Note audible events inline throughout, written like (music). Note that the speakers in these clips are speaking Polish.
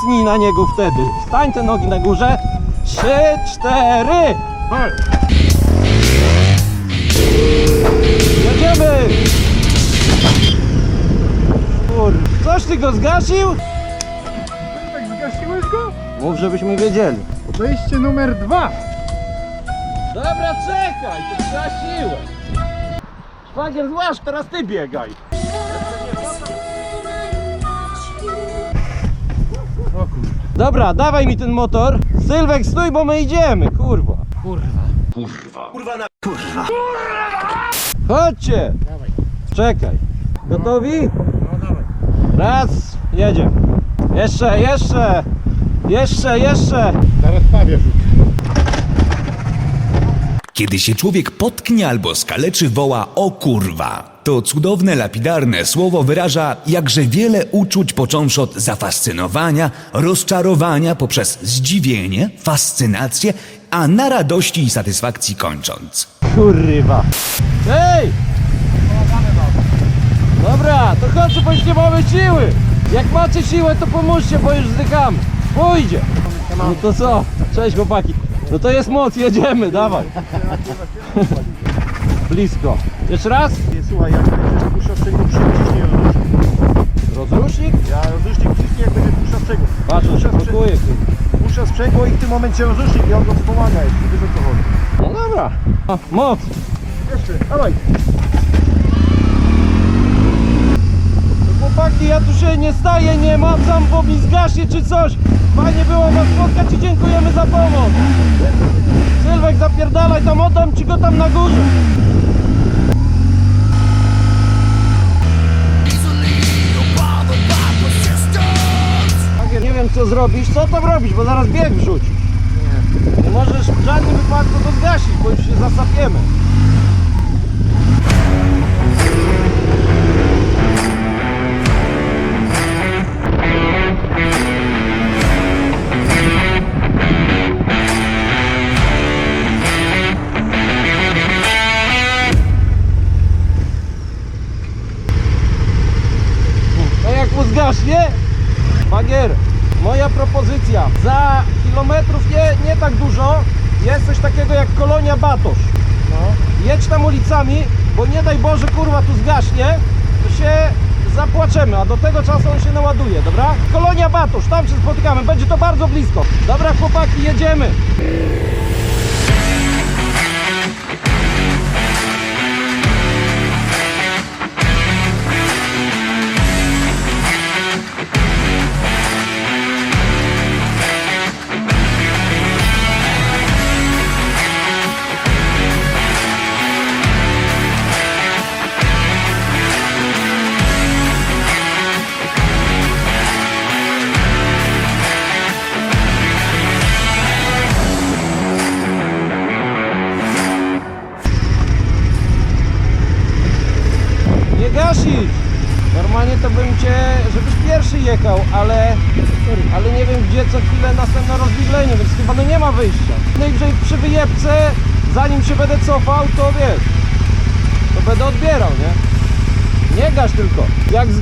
kicnij na niego wtedy. Stań te nogi na górze. Trzy, cztery. Jedziemy! Kur... Coś ty go zgasił? Tak zgasiłeś go? Mów, żebyśmy wiedzieli. Wejście numer dwa. Dobra, czekaj, to zgasiłem. Szwagier, złaż, teraz ty biegaj. Dobra, dawaj mi ten motor. Sylwek, stój, bo my idziemy, kurwa. Kurwa. Chodźcie. Dawaj. Czekaj. Gotowi? No dawaj. Raz, jedziemy. Jeszcze, jeszcze. Jeszcze, jeszcze. Zaraz Pawie rzuć. Kiedy się człowiek potknie albo skaleczy, woła o kurwa. To cudowne, lapidarne słowo wyraża jakże wiele uczuć, począwszy od zafascynowania, rozczarowania, poprzez zdziwienie, fascynację, a na radości i satysfakcji kończąc. Kurwa. Ej! Dobra, to chodźcie, bo już nie mamy siły. Jak macie siłę, to pomóżcie, bo już zdychamy. Pójdzie. No to co? Cześć chłopaki. No to jest moc, jedziemy, dawaj. Blisko. Jeszcze raz? Nie, słuchaj, jak będziesz puszczał z tego przyciśnij rozrusznik. Rozrusznik? Ja rozrusznik przyciśnie jak będziesz puszczał z tego. Patrz, Puszczasz że blokuje. Puszczasz sprzęgło i w tym momencie rozrusznik i on go wspomaga jeszcze. Wiesz o co chodzi. No dobra. Moc. Jeszcze, dawaj. Chłopaki, ja tu się nie staję, nie macam, bo mi zgaśnie czy coś. Fajnie było was spotkać i dziękujemy za pomoc. Sylwek, zapierdalaj tam, oddam ci go tam na górze. Co zrobisz, co tam robić, bo zaraz bieg wrzuci. Nie możesz w żadnym wypadku go zgasić, bo już się zasapiemy. Za kilometrów nie, nie tak dużo jest coś takiego jak kolonia Batosz. No. Jedź tam ulicami, bo nie daj Boże kurwa tu zgaśnie, to się zapłaczemy, a do tego czasu on się naładuje, dobra? Kolonia Batosz, tam się spotykamy, będzie to bardzo blisko. Dobra chłopaki, jedziemy.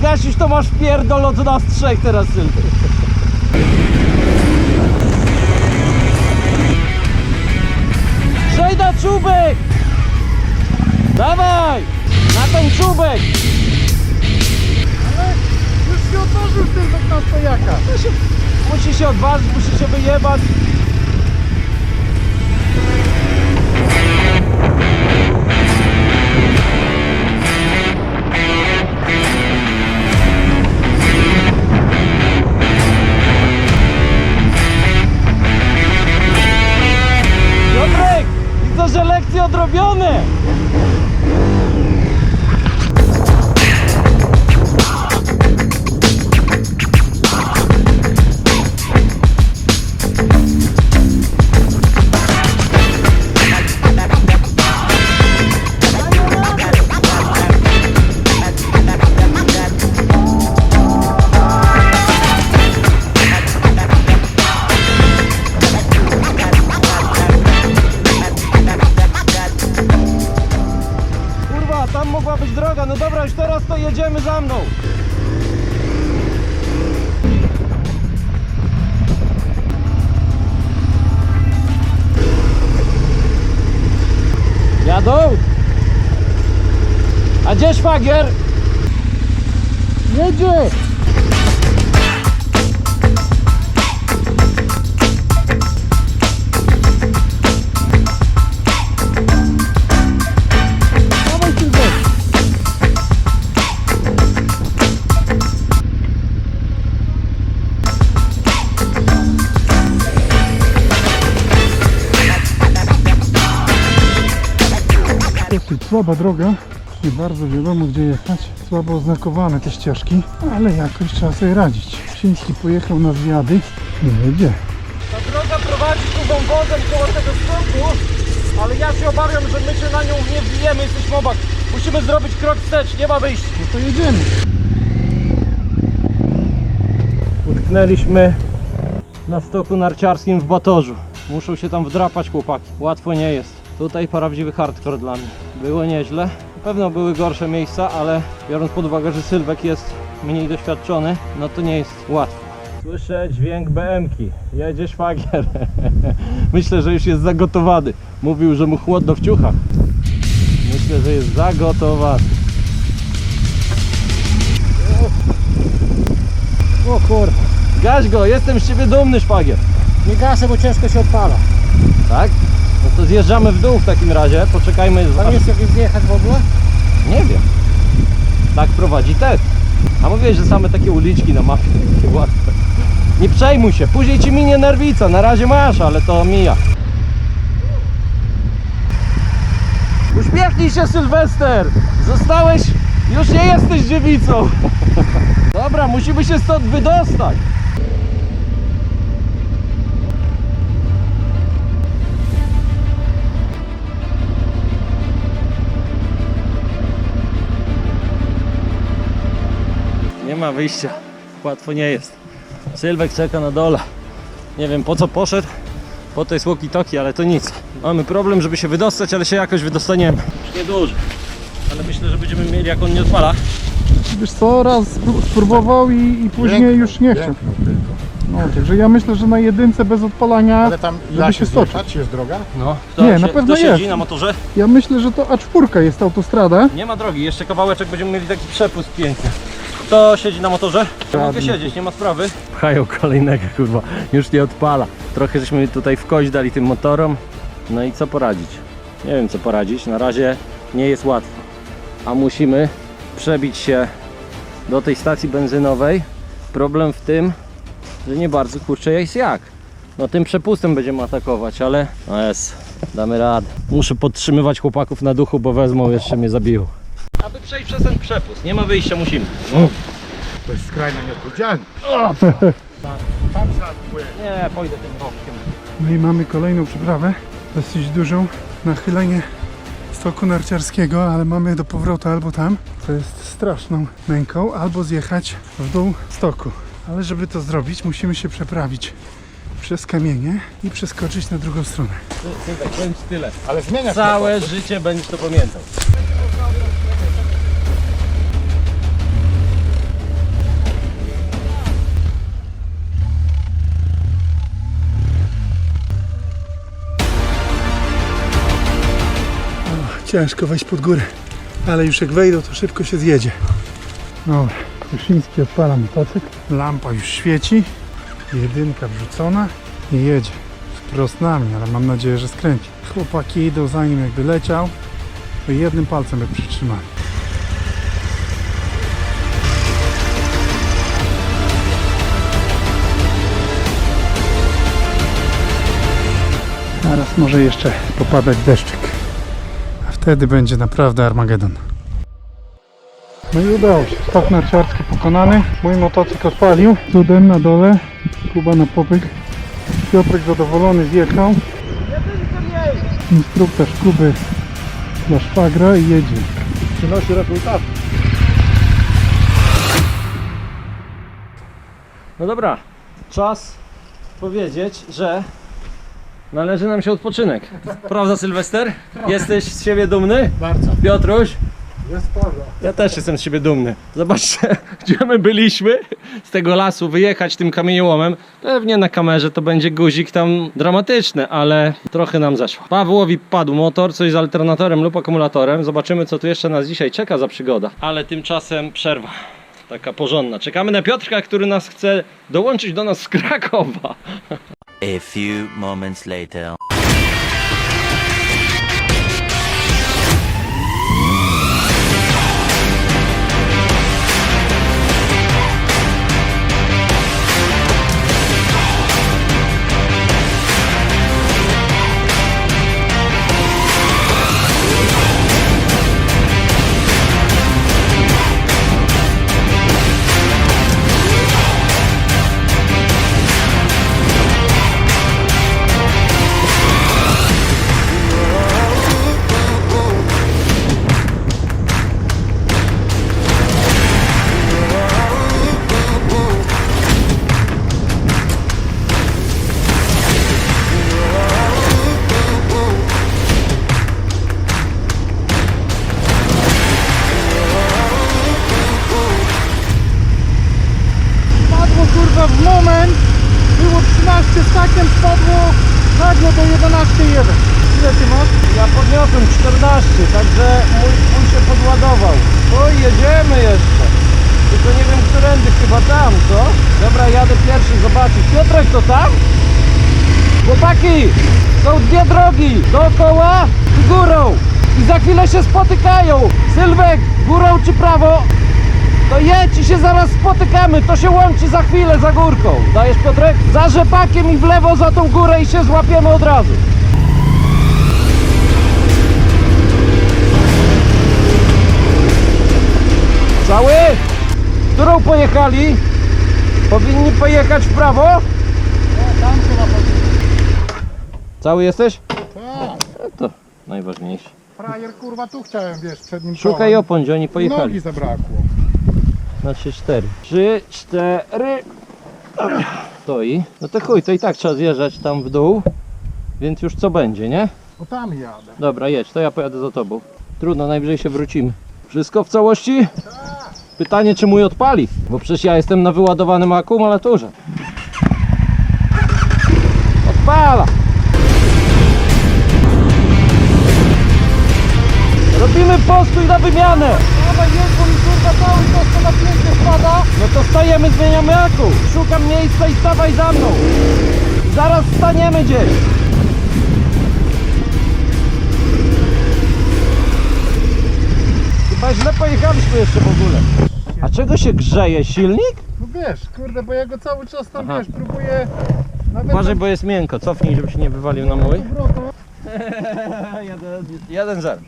Jak zgasisz, to masz pierdol od nas trzech teraz tylko. Przejdź na czubek! Dawaj! Na ten czubek! Ale już się otworzył Sylwek na stojaka. To się, musi się odważyć, musi się wyjebać. Widzę, że lekcje odrobione. Szwagier? Jedzie! Dosyć słaba droga, nie bardzo wiadomo gdzie jechać, słabo oznakowane te ścieżki, ale jakoś trzeba sobie radzić. Siński pojechał na zwiady, nie wie gdzie. Ta droga prowadzi tu wąwozem koło tego skąpu, ale ja się obawiam, że my się na nią nie wbijemy, jesteśmy obok. Musimy zrobić krok wstecz, nie ma wyjścia. No to jedziemy. Utknęliśmy na stoku narciarskim w Batorzu. Muszą się tam wdrapać chłopaki. Łatwo nie jest. Tutaj prawdziwy hardcore dla mnie. Było nieźle. Na pewno były gorsze miejsca, ale biorąc pod uwagę, że Sylwek jest mniej doświadczony, no to nie jest łatwo. Słyszę dźwięk BM-ki. Jedzie szwagier. (laughs) Myślę, że już jest zagotowany. Mówił, że mu chłodno w ciuchach. Myślę, że jest zagotowany. O kurwa. Gaś go, jestem z ciebie dumny szwagier. Nie gasę, bo ciężko się odpala. Tak? No to zjeżdżamy w dół w takim razie. Poczekajmy. Tam jest jakieś zjechać w ogóle? Nie wiem. Tak prowadzi test. A mówię, że same takie uliczki na mapie takie łatwe. Nie przejmuj się, później ci minie nerwica. Na razie masz, ale to mija. Uśmiechnij się Sylwester! Zostałeś, już nie jesteś dziewicą. (laughs) Dobra, musimy się stąd wydostać. Ma wyjścia. Łatwo nie jest. Sylwek czeka na dole. Nie wiem po co poszedł. Po to jest walkie-talkie, ale to nic. Mamy problem, żeby się wydostać, ale się jakoś wydostaniemy. Już nieduży. Ale myślę, że będziemy mieli, jak on nie odpala. Wiesz co, raz spró- spróbował i, i później Piękno, już nie chciał. piękno tylko. No, także ja myślę, że na jedynce bez odpalania, Ale tam żeby da się się stoczyć. zjechać, jest droga? No. Nie, na pewno kto siedzi jest. na motorze? Ja myślę, że to A4 jest autostrada. Nie ma drogi. Jeszcze kawałeczek będziemy mieli taki przepust piękny. Kto siedzi na motorze? Ja mogę siedzieć, nie ma sprawy. Pchają kolejnego, kurwa. Już nie odpala. Trochę żeśmy tutaj w kość dali tym motorom. No i co poradzić? Nie wiem co poradzić. Na razie nie jest łatwo. A musimy przebić się do tej stacji benzynowej. Problem w tym, że nie bardzo kurczę jest jak. No tym przepustem będziemy atakować, ale no jest, damy radę. Muszę podtrzymywać chłopaków na duchu, bo wezmą jeszcze mnie zabiją. Aby przejść przez ten przepust, nie ma wyjścia, musimy. To jest skrajnie nieodpowiedzialne. Tam. Nie, pójdę tym rokiem. No i mamy kolejną przeprawę, dosyć dużą, nachylenie stoku narciarskiego, ale mamy do powrotu albo tam, co jest straszną męką, albo zjechać w dół stoku. Ale żeby to zrobić, musimy się przeprawić przez kamienie i przeskoczyć na drugą stronę. Ci tyle. Ale zmieniać Całe życie będziesz to pamiętał. Ciężko wejść pod górę, ale już jak wejdą, to szybko się zjedzie. Dobra, Kuszyński odpala motocykl, lampa już świeci, jedynka wrzucona i jedzie. Wprost na mnie, ale mam nadzieję, że skręci. Chłopaki idą za nim jakby leciał, to jednym palcem by przytrzymali. Teraz może jeszcze popadać deszczyk. Wtedy będzie naprawdę Armagedon. No i udało się. Stok narciarski pokonany. Mój motocykl odpalił. Cudem na dole. Kuba na popyk. Piotrek zadowolony zjechał. Instruktaż Kuby dla szwagra i jedzie. Przynosi rezultat. No dobra, czas powiedzieć, że należy nam się odpoczynek. Prawda Sylwester? Jesteś z siebie dumny? Bardzo. Piotruś? Jest sporo. Ja też jestem z siebie dumny. Zobaczcie, (laughs) gdzie my byliśmy z tego lasu, wyjechać tym kamieniołomem. Pewnie na kamerze to będzie guzik tam dramatyczny, ale trochę nam zeszło. Pawłowi padł motor, coś z alternatorem lub akumulatorem. Zobaczymy, co tu jeszcze nas dzisiaj czeka za przygoda. Ale tymczasem przerwa. Taka porządna. Czekamy na Piotrka, który nas chce dołączyć do nas z Krakowa. (laughs) A few moments later. 13 stakiem, spadło nagle do 11,1. Ile ty masz? Ja podniosłem 14, także mój, mój się podładował. Oj, jedziemy jeszcze. Tylko nie wiem, którędy, chyba tam, co? Dobra, jadę pierwszy zobaczyć. Piotrek, to tam? Chłopaki, są dwie drogi, dookoła i górą. I za chwilę się spotykają. Sylwek, górą czy prawo? To jedź i się zaraz spotykamy, to się łączy za chwilę za górką. Dajesz Piotrek? Za rzepakiem i w lewo za tą górę i się złapiemy od razu. Cały? Którą pojechali? Powinni pojechać w prawo? Tam chyba Cały jesteś? Tak. To najważniejsze. Frajer kurwa tu chciałem, wiesz, przed nim Szukaj gdzie oni Nogi pojechali. zabrakło. Na 3-4. 3, 4. Dobra. Stoi. No to chuj, to i tak trzeba zjeżdżać tam w dół. Więc już co będzie, nie? Bo tam jadę. Dobra, jedź, to ja pojadę za tobą. Trudno, najwyżej się wrócimy. Wszystko w całości? Pytanie, czy mój odpali? Bo przecież ja jestem na wyładowanym akumulatorze. Odpala! Robimy postój na wymianę! Dawaj jedź, kurwa cały czas to napięcie spada. No to stajemy, zmieniamy aku. Szukam miejsca i stawaj za mną. Zaraz staniemy gdzieś. Chyba źle pojechaliśmy jeszcze w ogóle. A czego się grzeje? Silnik? No wiesz, kurde, bo ja go cały czas tam, Aha. wiesz, próbuję... Nawet Uważaj, bo jest miękko. Cofnij, żeby się nie wywalił na mój. (laughs) Jeden zer.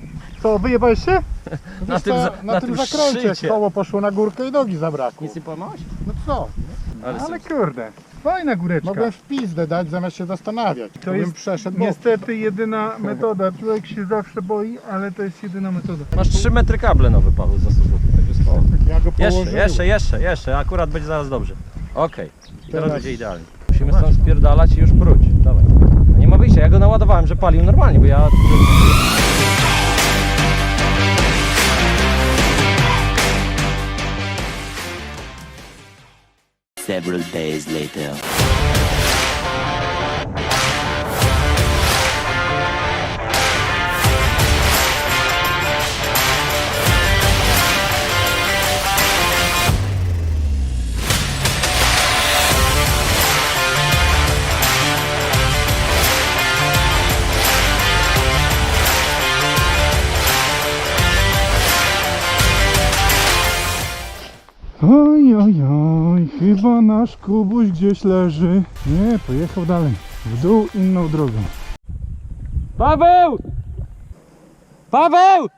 Co, wyjebałeś się? (laughs) Na Wiesz tym co, za- na, na tym tym zakręcie, szczycie. koło poszło na górkę i nogi zabrakło. Nic nie połamałeś? No co? Ale, Ale kurde, fajna góreczka. Mogłem w pizdę dać zamiast się zastanawiać. To jest przeszedł bokiem. Niestety jedyna metoda. Człowiek się zawsze boi, ale to jest jedyna metoda. Masz 3 metry kable nowe, Paweł, za 100 zł. Także spoko. Ja go położyłem. Jeszcze, jeszcze, jeszcze, jeszcze. Akurat będzie zaraz dobrze. Okej. Teraz, Teraz- będzie idealnie. Musimy stąd spierdalać i już próć. Dawaj. No nie ma wyjścia. Ja go naładowałem, że palił normalnie, bo ja... several days later. Oh yeah, yeah. Chyba nasz Kubuś gdzieś leży. Nie, pojechał dalej. W dół inną drogą. Paweł! Paweł!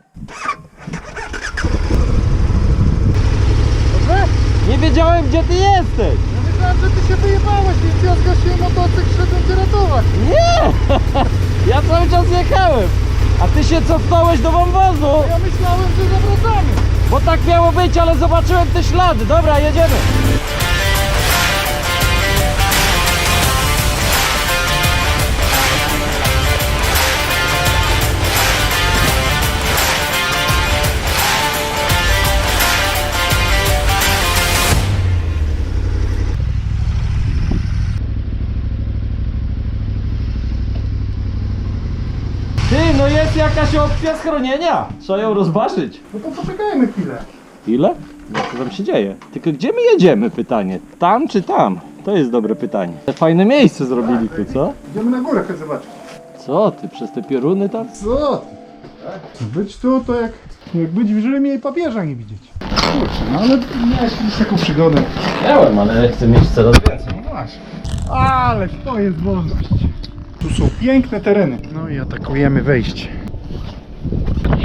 Nie wiedziałem, gdzie ty jesteś! Ja myślałem, że ty się wyjebałeś, więc ja zgasiłem motocykl, szedłem cię ratować. Nie! (laughs) Ja cały czas jechałem! A ty się cofnąłeś do wąwozu! Ja myślałem, że zawracamy. Bo tak miało być, ale zobaczyłem te ślady. Dobra, jedziemy. Jakaś opcja schronienia. Trzeba ją rozważyć. No to poczekajmy chwilę. Ile? No co tam się dzieje? Tylko gdzie my jedziemy pytanie? Tam czy tam? To jest dobre pytanie. Fajne miejsce zrobili tu, co? Idziemy na górę, chodź zobaczyć. Co ty, przez te pioruny tam? Co ty? Być tu to jak, jak być w Rzymie i papieża nie widzieć. Kurczę, no ale miałeś kiedyś taką przygodę. Miałem, ale chcę mieć coraz więcej. No właśnie. Ale to jest wolność. Tu są piękne tereny. No i atakujemy wejście.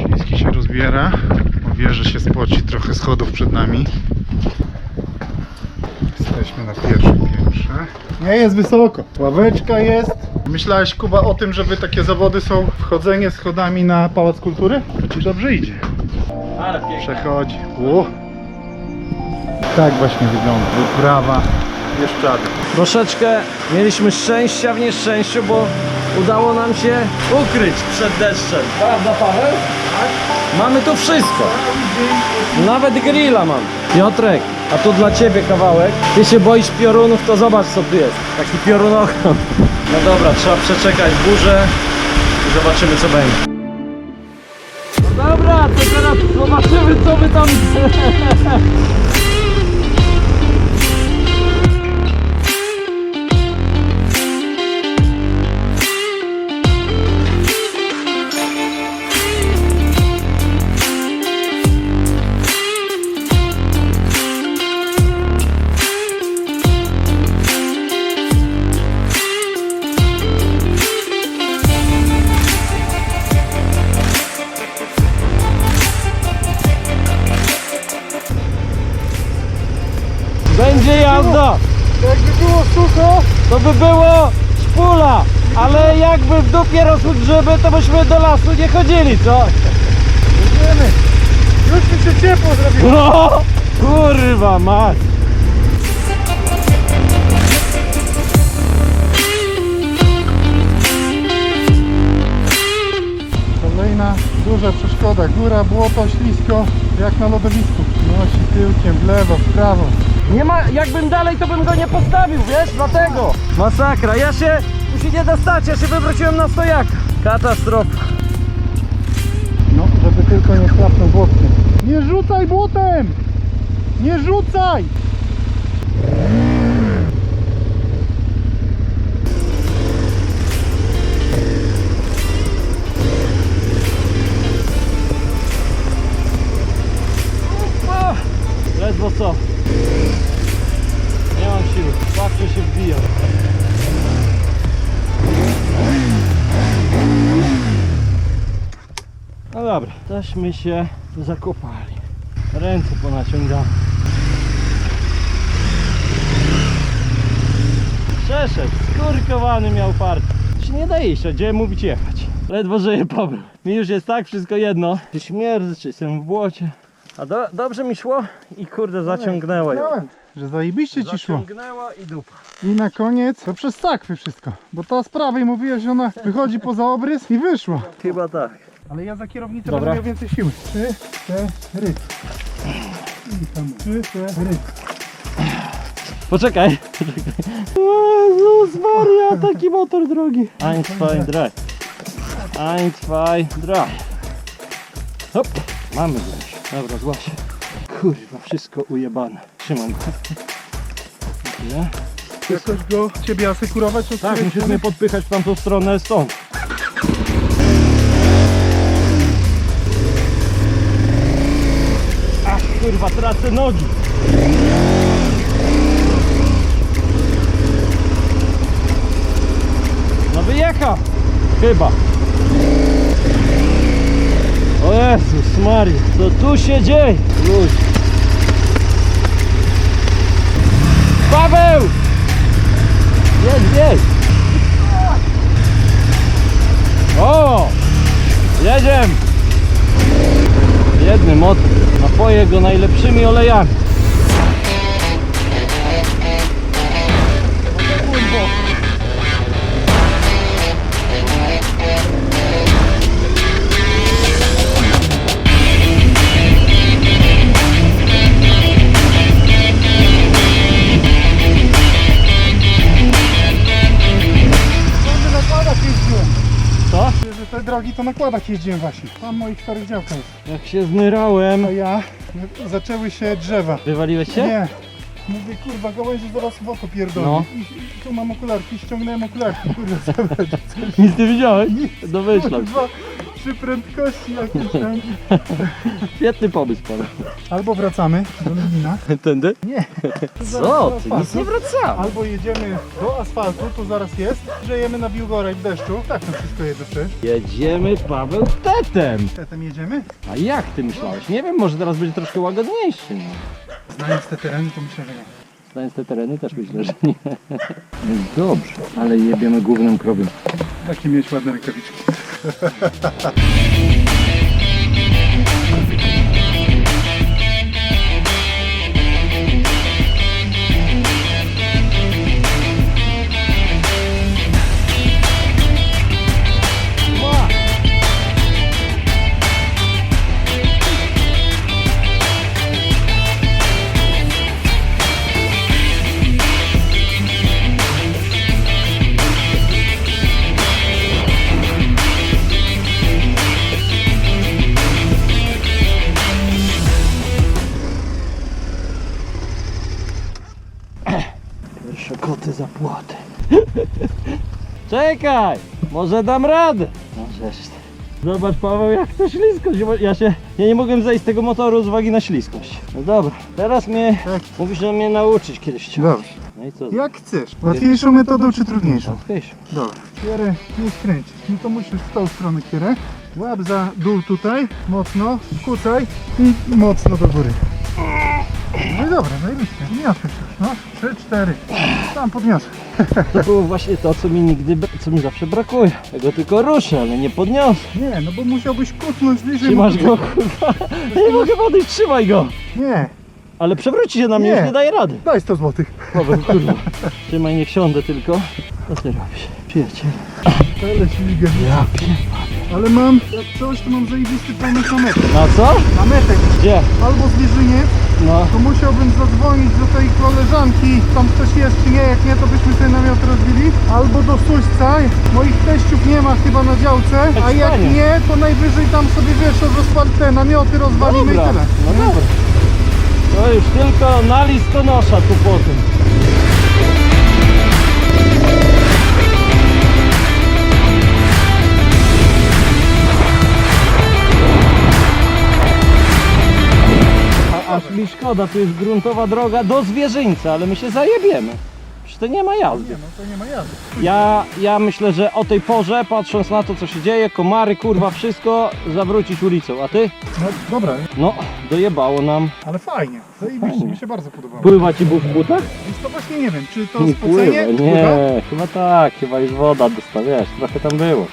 Śliski się rozbiera. O wieży się spoci, trochę schodów przed nami. Jesteśmy na pierwszym piętrze. Nie jest wysoko. Ławeczka jest. Myślałeś, Kuba, o tym, żeby takie zawody są wchodzenie schodami na Pałac Kultury? To ci dobrze idzie. Przechodzi. O. Tak właśnie wygląda. Wyprawa Bieszczady. Troszeczkę mieliśmy szczęścia w nieszczęściu, bo udało nam się ukryć przed deszczem. Prawda Paweł? Tak. Mamy tu wszystko. Nawet grilla mam. Piotrek, a tu dla ciebie kawałek. Ty się boisz piorunów, to zobacz co tu jest. Taki piorunochron. No dobra, trzeba przeczekać burzę i zobaczymy co będzie. No dobra, to teraz zobaczymy co my tam... (laughs) sucho, To by było szpula! Ale jakby w dupie rosły grzyby, to byśmy do lasu nie chodzili, co? idziemy. Już mi się ciepło zrobiło. No! Kurwa mać! Kolejna duża przeszkoda. Góra, błoto, ślisko, jak na lodowisku. Nosi tyłkiem w lewo, w prawo. Nie ma, jakbym dalej, to bym go nie postawił, wiesz, dlatego. Masakra, ja się, tu się nie da stać, ja się wywróciłem na stojaka. Katastrofa. No, żeby tylko nie klapnął błotkiem. Nie rzucaj błotem! Nie rzucaj! Tośmy się zakopali. Ręce ponaciągamy. Przeszedł, skurkowany miał fart. Się nie daje a gdzie mówić jechać? Ledwo żyje Paweł. Mi już jest tak wszystko jedno. Czy śmierdzę, czy jestem w błocie. A do, dobrze mi szło i kurde zaciągnęło ją. Że zajebiście ci szło. Zaciągnęła i dupa. I na koniec to przez sakwy wszystko. Bo ta z prawej mówiłeś, że ona wychodzi poza obrys i wyszła. Chyba tak. Ale ja za kierownicę Dobra. będę miał więcej siły. Trzy, cztery. I tam trzy, cztery. Poczekaj, poczekaj. Jezus Maria, taki motor drogi. Eins, zwei, drei. Eins, zwei, drei. Hop, mamy już. Dobra, zła się. Kurwa, wszystko ujebane. Trzymam go. Tyle. Jakoś go ciebie asekurować? od Tak, której musisz strony? mnie podpychać w tamtą stronę stąd. Kurwa, tracę nogi. No wyjechał. Chyba. O Jezus Maria, co tu się dzieje? Ludzie. Paweł! Jedź, jedź! O! Jedziemy! Jedny motor. Go najlepszymi olejami. Działki to na kładach jeździłem właśnie. Tam moich starych działka jest. Jak się znyrałem. A ja, zaczęły się drzewa. Wywaliłeś się? Nie. Mówię, kurwa, gałęzie zaraz w oko pierdolę. No. I, I tu mam okularki, ściągnąłem okularki, kurwa, (laughs) zabrać. Nic nie widziałeś? Domyślam się. Kurwa, przy prędkości jakieś tam. (laughs) Świetny pomysł pan. Albo wracamy do Lublina. (laughs) Tędy? Nie. Co? Ty nic nie wracało. Albo jedziemy do asfaltu, tu zaraz jest, grzejemy na biłgoraj w deszczu. Tak to wszystko jedzie przecież. Jedziemy Paweł tetem. Tetem jedziemy? A jak ty myślałeś? Nie wiem, może teraz będzie troszkę łagodniejszy. No. Znając te tereny, to myślę, że nie. Znając te tereny też myślę, że nie. Jest dobrze, ale jebiemy głównym krowiem. Takie mieć ładne rękawiczki. (laughs) Koty zapłaty. Czekaj! Może dam radę. No żeż ty. Zobacz Paweł jak to ślisko. Ja się. Ja nie mogłem zejść z tego motoru z uwagi na śliskość. No dobra, teraz mnie. Tak. Mówisz, że mnie nauczyć kiedyś chciał. Dobrze. No i co? Jak chcesz. Łatwiejszą metodą czy trudniejszą? Łatwiejsze. Dobra. Kierę nie skręcić. No to musisz w tą stronę kierę. Łap za dół tutaj, mocno, kucaj i mocno do góry. No i dobra, zajebiście. Podniosłeś już, no. Trzy, cztery. Tam podniosłem. (laughs) To było właśnie to, co mi nigdy, co mi zawsze brakuje. Ja go tylko ruszę, ale nie podniosę. Nie, no bo musiałbyś kucnąć bliżej. Trzymasz go, kurwa. Ja nie mogę podejść, trzymaj go. Nie, Ale przewróci się na mnie, Nie. już nie daje rady. daj 100 złotych. Paweł, kurwa. (laughs) Trzymaj, niech siądę tylko. Co ty robisz? Przyjaciel. Ale śmigę. Ja Ale mam, jak coś, to mam zajebisty pomysł na metę. Na co? Na metę. Gdzie? Albo zwierzyniec, No. to musiałbym zadzwonić do tej koleżanki, tam ktoś jest czy nie, jak nie to byśmy sobie namiot rozbili, albo do Suśca, moich teściów nie ma chyba na działce, a jak nie, to najwyżej tam sobie wiesz, rozpal te namioty rozwalimy i Dobra. tyle. No dobra. To już tylko na listonosza tu potem. A, mi szkoda, tu jest gruntowa droga do zwierzyńca, ale my się zajebiemy. Przecież to nie ma jazdy. Nie, no to nie ma jazdy. Ja, ja myślę, że o tej porze, patrząc na to co się dzieje, komary, kurwa, wszystko, zawrócić ulicą. A ty? No dobra, No, dojebało nam. ale fajnie, zajebiście, mi się bardzo podobało. Pływa ci ból w butach? Więc to właśnie nie wiem, czy to Nie spocenie, pływa, nie, chyba tak, chyba już woda dostała, wiesz, trochę tam było.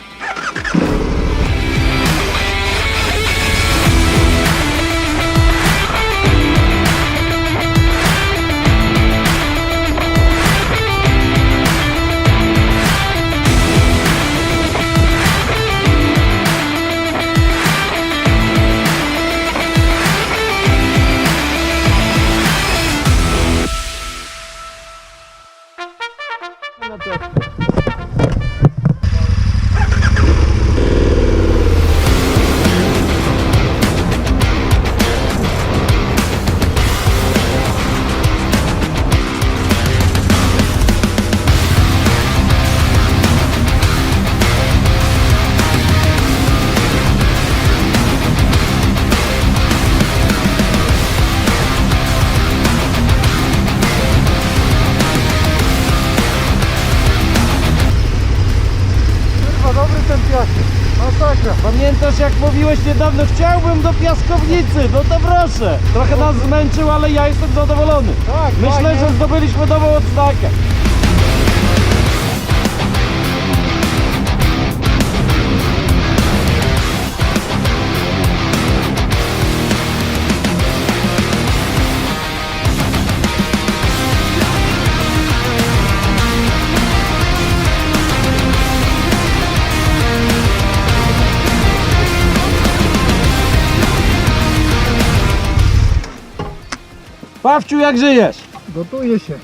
Kurwa, dobry ten piasek. Masakra. Pamiętasz jak mówiłeś niedawno, chciałbym do piaskownicy, no to proszę. Trochę nas zmęczył, ale ja jestem zadowolony. Tak, Myślę, fajnie. że zdobyliśmy nową odznakę. Pawciu, jak żyjesz? Gotuje się.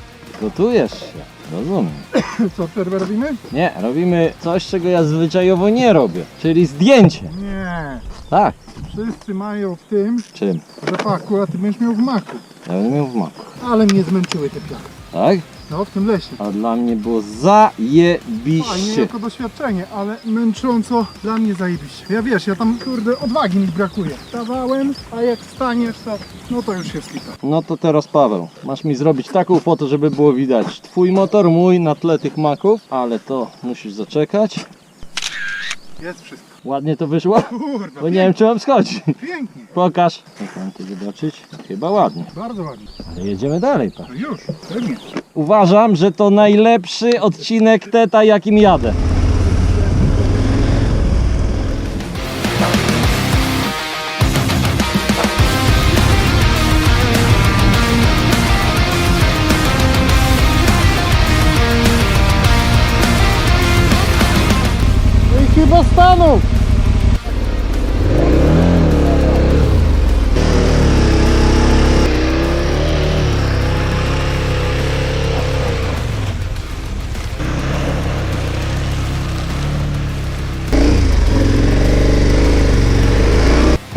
Gotujesz się. Rozumiem. (coughs) Co teraz robimy? Nie, robimy coś, czego ja zwyczajowo nie robię, czyli zdjęcie. Nie. Tak. Wszyscy mają w tym Czym? rzepaku, a ty będziesz miał w maku. Ja będę miał w maku. Ale mnie zmęczyły te piachy. Tak? No, w tym lesie. A dla mnie było Fajnie zajebiście. jako doświadczenie, ale męcząco dla mnie zajebiście. Ja wiesz, ja tam kurde odwagi mi brakuje. Stawałem, a jak staniesz to, no to już jest lipa. No to teraz Paweł, masz mi zrobić taką fotę, żeby było widać twój motor, mój na tle tych maków, ale to musisz zaczekać. Jest wszystko. Ładnie to wyszło? Kurwa, Bo nie wiem czy mam schodzić. pięknie. Pokaż. Mam to zobaczyć? Chyba ładnie. Bardzo ładnie. Ale jedziemy dalej, pa. No już, pewnie. Uważam, że to najlepszy odcinek Teta jakim jadę.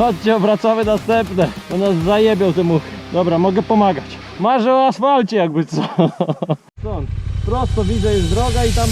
Chodźcie, obracamy następne, bo nas zajebią te muchy. Dobra, mogę pomagać. Marzę o asfalcie jakby co. (laughs) Stąd, prosto widzę jest droga i tam...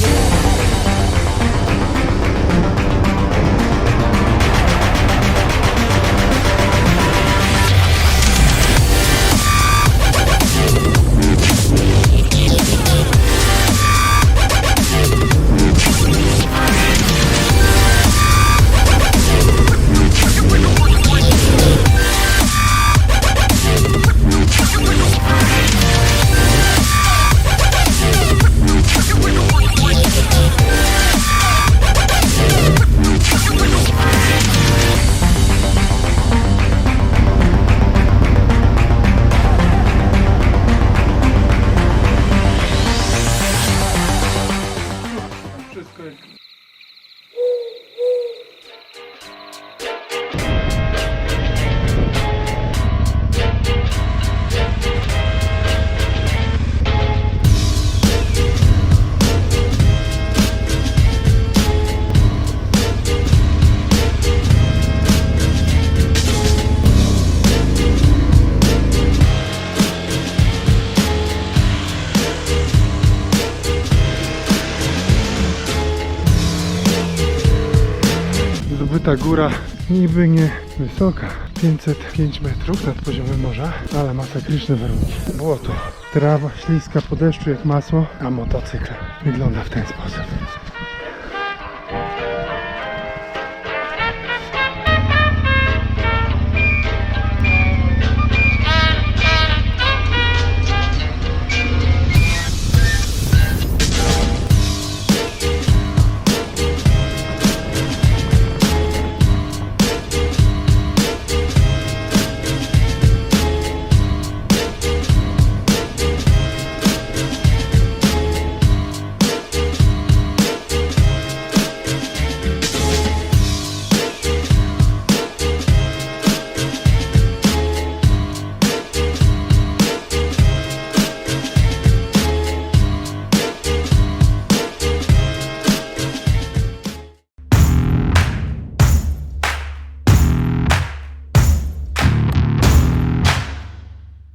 Zdobyta góra niby nie wysoka, 505 metrów nad poziomem morza, ale masakryczne warunki. Błoto, trawa śliska po deszczu jak masło, a motocykl wygląda w ten sposób.